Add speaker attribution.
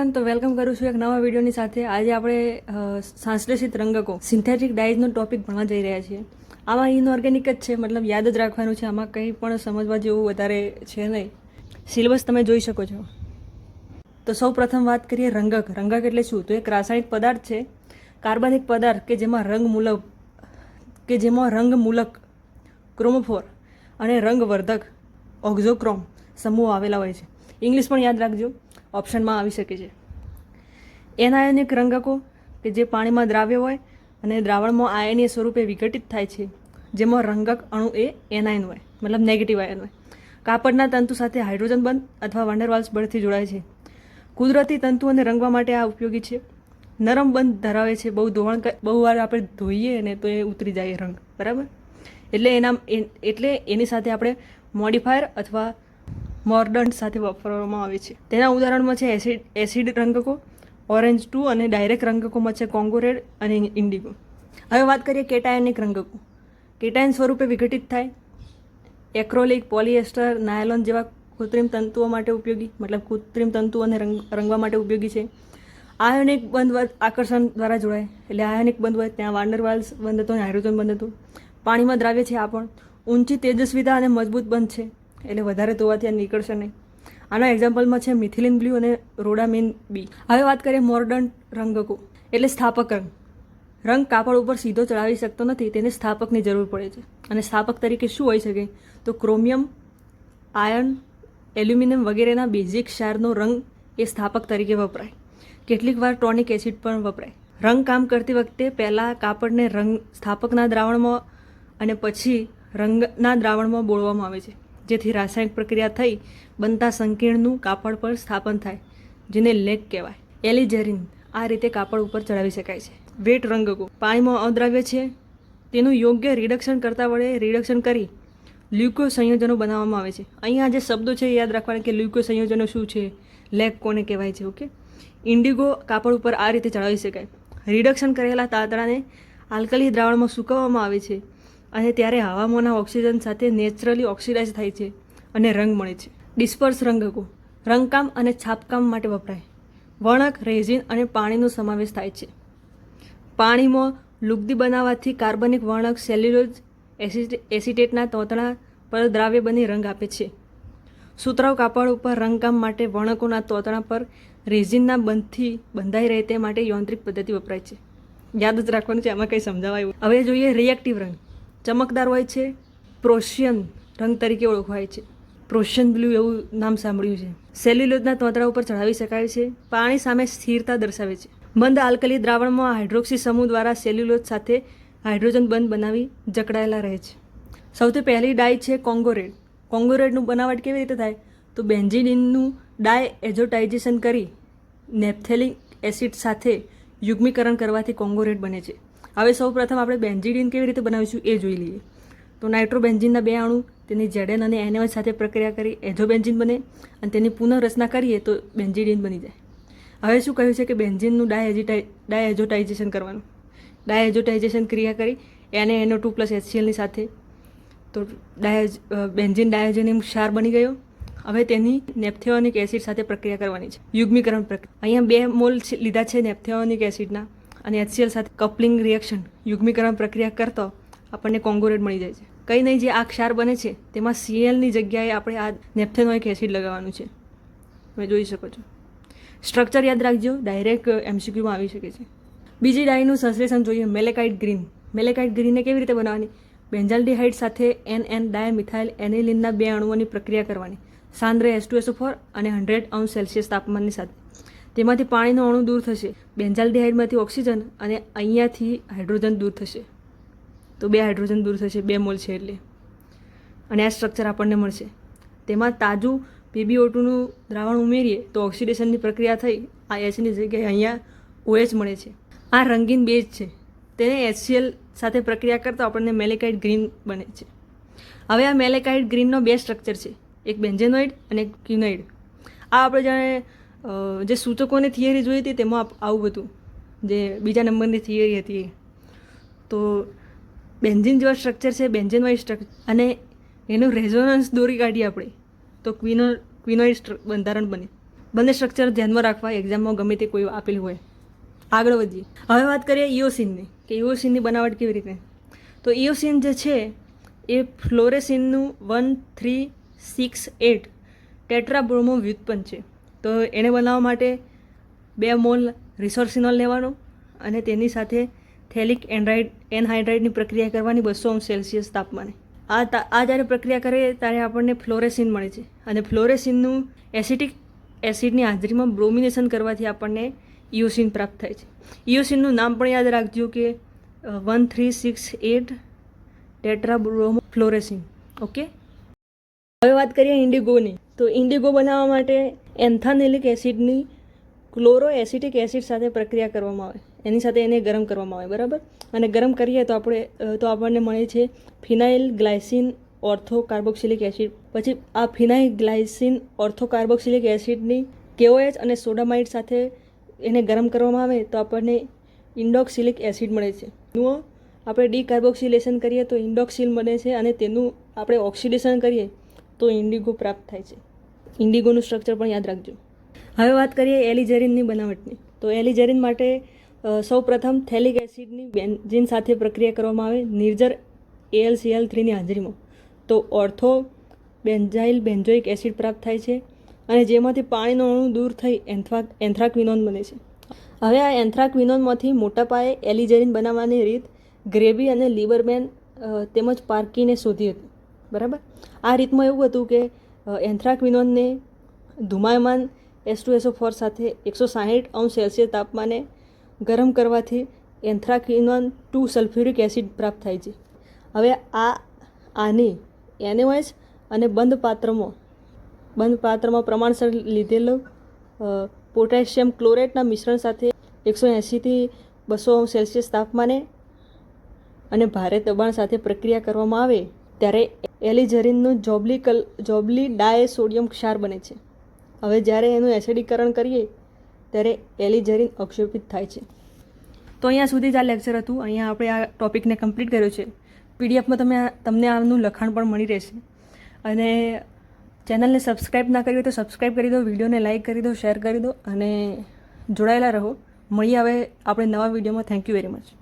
Speaker 1: Everyone તો welcome કરું છું એક નવા વિડીયોની સાથે. આજે આપણે સંશ્લેષિત રંગકો સિન્થેટિક ડાયઝનો ટોપિક ભણવા જઈ રહ્યા છીએ. આમાં ઇનઓર્ગેનિક જ છે, મતલબ યાદ જ રાખવાનું છે, આમાં કંઈ પણ સમજવા જેવું વધારે છે નહીં. સિલેબસ તમે જોઈ શકો છો. તો સૌ પ્રથમ વાત કરીએ રંગક. રંગક એટલે શું? તો એક રાસાયણિક પદાર્થ છે, કાર્બનિક પદાર્થ કે જેમાં રંગ મૂલક, કે જેમાં રંગ મૂલક ક્રોમોફોર અને રંગવર્ધક ઓક્ઝોક્રોમ સમૂહ આવેલા હોય છે. ઇંગ્લિશ પણ યાદ રાખજો. ઓપ્શનમાં આવી શકે છે. એનાયનિક રંગકો કે જે પાણીમાં દ્રાવ્ય હોય અને દ્રાવણમાં આયનીય સ્વરૂપે વિઘટિત થાય છે, જેમાં રંગક અણુ એ એનાયન હોય, મતલબ નેગેટિવ આયન હોય. કાપડના તંતુ સાથે હાઇડ્રોજન બંધ અથવા વંડરવાલ્સ બળથી જોડાય છે. કુદરતી તંતુઓને રંગવા માટે આ ઉપયોગી છે. નરમ બંધ ધરાવે છે, બહુ ધોવાણ બહુ વાર આપણે ધોઈએ ને તો એ ઉતરી જાય રંગ, બરાબર? એટલે એના એટલે એની સાથે આપણે મોડિફાયર અથવા મોર્ડન્ટ સાથે વાપરવામાં આવે છે. તેના ઉદાહરણમાં છે એસિડ એસિડ રંગકો, ઓરેન્જ ટુ અને ડાયરેક્ટ રંગકોમાં છે કોંગો રેડ અને ઇન્ડિગો. હવે વાત કરીએ કેટાયનિક રંગકો. કેટાયન સ્વરૂપે વિઘટિત થાય. એક્રોલિક, પોલિએસ્ટર, નાયલોન જેવા કૃત્રિમ તંતુઓ માટે ઉપયોગી, મતલબ કૃત્રિમ તંતુઓને રંગ, રંગવા માટે ઉપયોગી છે. આયોનિક બંધ આકર્ષણ દ્વારા જોડાય. એટલે આયોનિક બંધ હોય ત્યાં વાંડરવાલ્સ બંધ હતો અને હાઇડ્રોજન બંધ હતું. પાણીમાં દ્રાવ્ય છે આ પણ. ઊંચી તેજસ્વીતા અને મજબૂત બંધ છે. એટલે વધારે ધોવાથી આ નીકળશે નહીં. આના એક્ઝામ્પલમાં છે મિથિલિન બ્લુ અને રોડામિન બી હવે વાત કરીએ મોર્ડન રંગકો. એટલે સ્થાપક રંગ. રંગ કાપડ ઉપર સીધો ચડાવી શકતો નથી, તેને સ્થાપકની જરૂર પડે છે. અને સ્થાપક તરીકે શું હોઈ શકે? તો ક્રોમિયમ, આયર્ન, એલ્યુમિનિયમ વગેરેના બેઝિક ક્ષારનો રંગ એ સ્થાપક તરીકે વપરાય. કેટલીક વાર ટોનિક એસિડ પણ વપરાય. રંગ કામ કરતી વખતે પહેલાં કાપડને રંગ સ્થાપકના દ્રાવણમાં અને પછી રંગના દ્રાવણમાં બોળવામાં આવે છે. જેથી રાસાયણિક પ્રક્રિયા થઈ બનતા સંકીર્ણનું કાપડ પર સ્થાપન થાય, જેને લેક કહેવાય. એલિજેરિન આ રીતે કાપડ ઉપર ચડાવી શકાય છે. વેટ રંગકો પાણીમાં અદ્રાવ્ય છે. તેનું યોગ્ય રિડક્શન કરતા વડે રિડક્શન કરી લ્યુકો સંયોજનો બનાવવામાં આવે છે. અહીંયા જે શબ્દો છે યાદ રાખવાના કે લ્યુકો સંયોજનો શું છે? લેક કોને કહેવાય છે, ઓકે? ઇન્ડિગો કાપડ ઉપર આ રીતે ચડાવી શકાય. રિડક્શન કરેલા તાતણાને આલ્કલી દ્રાવણમાં સૂકવવામાં આવે છે. અને ત્યારે હવામાંના ઓક્સિજન સાથે નેચરલી ઓક્સિડાઇઝ થાય છે અને રંગ મળે છે. ડિસ્પર્સ રંગકો, રંગકામ અને છાપકામ માટે વપરાય. વણક રેઝિન અને પાણીનો સમાવેશ થાય છે. પાણીમાં લુગદી બનાવવાથી કાર્બનિક વર્ણક સેલ્યુલોઝ એસિટેટના તોતણા પર દ્રાવ્ય બની રંગ આપે છે. સુતરાઉ કાપડ ઉપર રંગકામ માટે વર્ણકોના તોતણા પર રેઝિનના બંધથી બંધાઈ રહે તે માટે યાંત્રિક પદ્ધતિ વપરાય છે. યાદ જ રાખવાનું છે, આમાં કંઈ સમજાવાયું. હવે જોઈએ રિએક્ટિવ રંગ. ચમકદાર હોય છે, પ્રોશિયન રંગ તરીકે ઓળખાય છે. પ્રોશિયન બ્લુ એવું નામ સાંભળ્યું છે. સેલ્યુલોઝના તોતરા ઉપર ચઢાવી શકાય છે. પાણી સામે સ્થિરતા દર્શાવે છે. બંધ આલ્કલી દ્રાવણમાં હાઇડ્રોક્સી સમૂહ દ્વારા સેલ્યુલોઝ સાથે હાઇડ્રોજન બંધ બનાવી જકડાયેલા રહે છે. સૌથી પહેલી ડાય છે કોંગોરેડ. કોંગોરેડનું બનાવટ કેવી રીતે થાય? તો બેન્ઝિડિનનું ડાય એઝોટાઇઝેશન કરી નેપ્થેલિક એસિડ સાથે યુગ્મીકરણ કરવાથી કોંગોરેટ બને છે. હવે સૌ પ્રથમ આપણે બેન્ઝીડિન કેવી રીતે બનાવીશું એ જોઈ લઈએ. તો નાઇટ્રોબેન્ઝીનના બે અણુ, તેની જેડેન અને એનએચ સાથે પ્રક્રિયા કરી એઝોબેન્ઝીન બને અને તેની પુનઃરચના કરીએ તો બેન્ઝીડિન બની જાય. હવે શું કહ્યું છે કે બેન્ઝીનનું ડાયએઝિટાઈ ડાયએજોટાઇઝેશન કરવાનું? ડાયએજોટાઇઝેશન ક્રિયા કરી એને એનો ટુ પ્લસ એચસીએલની સાથે. તો ડાયજ બેન્ઝીન ડાયોજેનિયમ ક્ષાર બની ગયો. હવે તેની નેપ્થેઓનિક એસિડ સાથે પ્રક્રિયા કરવાની છે. યુગ્મીકરણ પ્રક્રિયા. અહીંયા બે મોલ લીધા છે નેપ્થેઓનિક એસિડના અને એચસીએલ સાથે કપલિંગ રિએક્શન યુગ્મીકરણ પ્રક્રિયા કરતો આપણને કોંગોરેટ મળી જાય છે. કંઈ નહીં, જે આ ક્ષાર બને છે, તેમાં સીએલની જગ્યાએ આપણે આ નેપ્થેનોઇક એસિડ લગાવવાનું છે. તમે જોઈ શકો છો. સ્ટ્રક્ચર યાદ રાખજો ડાયરેક્ટ એમસીક્યુમાં આવી શકે છે. બીજી ડાયનું સંશ્લેષણ જોઈએ મેલેકાઇટ ગ્રીન મેલેકાઇટ ગ્રીનને કેવી રીતે બનાવવાની? બેન્ઝાલ્ડિહાઇડ સાથે એન એન ડાયમિથાઇલ એનિલિનના બે અણુઓની પ્રક્રિયા કરવાની. સાંદ્ર S two S O four અને હંડ્રેડ અંશ સેલ્સિયસ તાપમાનની સાથે. તેમાંથી પાણીનો અણુ દૂર થશે બેન્ઝાલડીહાઇડમાંથી ઓક્સિજન અને અહીંયાથી હાઇડ્રોજન દૂર થશે. તો બે હાઇડ્રોજન દૂર થશે, બે મોલ છે એટલે. અને આ સ્ટ્રક્ચર આપણને મળશે. તેમાં તાજું પીબીઓ ટુનું દ્રાવણ ઉમેરીએ તો ઓક્સિડેશનની પ્રક્રિયા થઈ, આ એચની જગ્યાએ અહીંયા ઓએચ મળે છે. આ રંગીન બેઝ છે. તેને એચસીએલ સાથે પ્રક્રિયા કરતા આપણને મેલેકાઇટ ગ્રીન બને છે. હવે આ મેલેકાઇટ ગ્રીનનો બે સ્ટ્રક્ચર છે. એક બેન્જેનોઇડ અને એક ક્યુનોઇડ. આ આપણે જાણે જે સૂચકોની થિયરી જોઈ હતી તેમાં આવું હતું, જે બીજા નંબરની થિયરી હતી. તો બેન્ઝિન જેવા સ્ટ્રક્ચર છે બેન્ઝિન વાઇઝ સ્ટ્રક્ચર અને એનું રેઝોનન્સ દોરી કાઢીએ આપણે, તો ક્વિનો, ક્વિનોઇડ બંધારણ બને. બંને સ્ટ્રક્ચર ધ્યાનમાં રાખવા એક્ઝામમાં ગમે તે કોઈ આપેલું હોય. આગળ વધીએ. હવે વાત કરીએ ઇઓસિનની, કે ઇઓસિનની બનાવટ કેવી રીતે? તો ઇઓસિન જે છે, એ ફ્લોરેસિનનું one three six eight tetrabromo વ્યુત્પન્ન છે. તો એને બનાવવા માટે બે મોલ રિસોર્સિનોલ લેવાનો અને તેની સાથે થેલિક એન્ડ્રાઇડ એનહાઇડ્રાઇડની પ્રક્રિયા કરવાની બસો અંશ સેલ્સિયસ તાપમાને. આ આ જ્યારે પ્રક્રિયા કરીએ ત્યારે આપણને ફ્લોરેસિન મળે છે. અને ફ્લોરેસિનનું એસિટિક એસિડની હાજરીમાં બ્રોમિનેશન કરવાથી આપણને ઇયોસિન પ્રાપ્ત થાય છે. ઇયોસિનનું નામ પણ યાદ રાખજો કે one three six eight tetrabromo fluorescein. Okay? હવે વાત કરીએ ઇન્ડિગોની. તો ઇન્ડિગો બનાવવા માટે એન્થાનેલિક એસિડની ક્લોરો એસિટિક એસિડ સાથે પ્રક્રિયા કરવામાં આવે. એની સાથે એને ગરમ કરવામાં આવે, બરાબર? અને ગરમ કરીએ તો આપણે તો આપણને મળે છે phenyl glycine ortho carboxylic acid. પછી આ ફિનાઇલ ગ્લાયસિન ઓર્થો કાર્બોક્સિલિક એસિડની કેઓએચ અને સોડામાઇડ સાથે એને ગરમ કરવામાં આવે તો આપણને ઇન્ડોક્સિલિક એસિડ મળે છે. જુઓ, આપણે ડીકાર્બોક્સિલેશન કરીએ તો ઇન્ડોક્સિલ બને છે અને તેનું આપણે ઓક્સિડેશન કરીએ તો ઇન્ડિગો પ્રાપ્ત થાય છે. ઇન્ડિગોનું સ્ટ્રક્ચર પણ યાદ રાખજો. હવે વાત કરીએ એલિજેરિનની બનાવટની. તો એલિજેરિન માટે સૌપ્રથમ થેલિક એસિડની બેન્ઝીન સાથે પ્રક્રિયા કરવામાં આવે. નિર્જર એએલસીએલ થ્રીની હાજરીમાં. તો ઓર્થો બેન્ઝાઇલ બેન્ઝોઇક એસિડ પ્રાપ્ત થાય છે અને જેમાંથી પાણીનો અણુ દૂર થઈ એન્થ્રાક એન્થ્રાક્વિનોન બને છે. હવે આ એન્થ્રાક્વિનોનમાંથી મોટા પાયે એલિજેરિન બનાવવાની રીત ગ્રેબી અને લિબરમેન તેમજ પાર્કીને શોધી હતી. બરાબર? આ રીતમાં એવું હતું કે એન્થ્રાક એન્થ્રાકવિનોનને ધુમાયમાન S two S O four સાથે એકસો સાહીઠ અંશ સેલ્સિયસ તાપમાને ગરમ કરવાથી એન્થ્રાકિનોન ટુ સલ્ફ્યુરિક એસિડ પ્રાપ્ત થાય છે. હવે આ, આની એનેવાઇસ અને બંધ પાત્રમાં બંધ પાત્રમાં પ્રમાણસર લીધેલું પોટેશિયમ ક્લોરેટના મિશ્રણ સાથે એકસો એંશીથી બસો અંશ સેલ્સિયસ તાપમાને અને ભારે દબાણ સાથે પ્રક્રિયા કરવામાં આવે ત્યારે એલિઝરિનનું જોબલી કલ જોબલી ડાય સોડિયમ ક્ષાર બને છે. હવે જ્યારે એનું એસિડીકરણ કરીએ, ત્યારે એલિઝરિન અક્ષેપિત થાય છે. તો અહીંયા સુધી જ આ લેક્ચર હતું. અહીંયા આપણે આ ટોપિકને કમ્પ્લીટ કર્યો છે. પીડીએફમાં તમે તમને આનું લખાણ પણ મળી રહેશે. અને ચેનલને સબસ્ક્રાઈબ ના કરી હોય તો સબસ્ક્રાઈબ કરી દો, વિડીયોને લાઇક કરી દો, શેર કરી દો અને જોડાયેલા રહો. મળીએ હવે આપણે નવા વિડીયોમાં. Thank you very much.